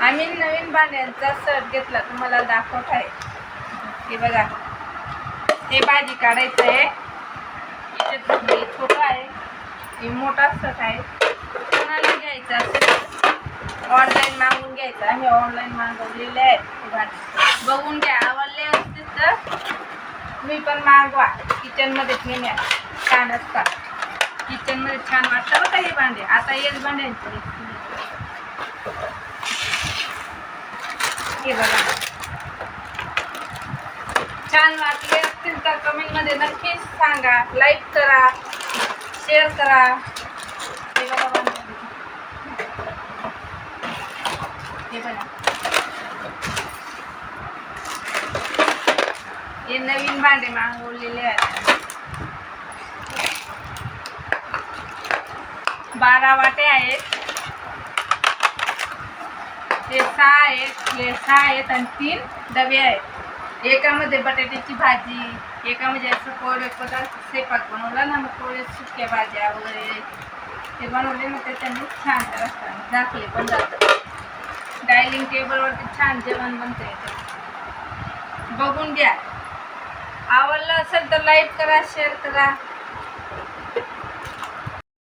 आम्ही नवीन भांड्यांचा सर्ट घेतला तुम्हाला दाखवत आहे. हे बघा. हे भाजी काढायचं आहे. इथे हे छोटं आहे. हे मोठा सट आहे. कोणाला घ्यायचं असेल? ऑनलाईन मागून घ्यायचं आम्ही ऑनलाईन मागवलेले आहे भाजी. बघून घ्या. आवडले असते तर तुम्ही पण मागवा. किचनमध्ये या छान असतात. किचनमध्ये छान वाटतं बघा हे भांडे. आता एक भांड्यांचे हे बघा. छान वाटले असतील तर कमेंटमध्ये नक्कीच सांगा. लाईक करा शेअर करा. हे बघा. हे बघा. हे नवीन भांडे मागवलेले आहेत. बारा वाटे आहेत हे सहा आहेत प्लेट सहा आहेत आणि तीन डबे आहेत. एकामध्ये बटाट्याची भाजी एकामध्ये असं कोरडे पदार्थ स्वयंपाक बनवला ना मग कोरडे सुक्या भाज्या वगैरे ते बनवले मग त्याच्याने छान असतात झाकले पण जातात. डायनिंग टेबलवरती छान जेवण बनतं याच्यात बघून घ्या. आवडलं असेल तर लाईक करा शेअर करा.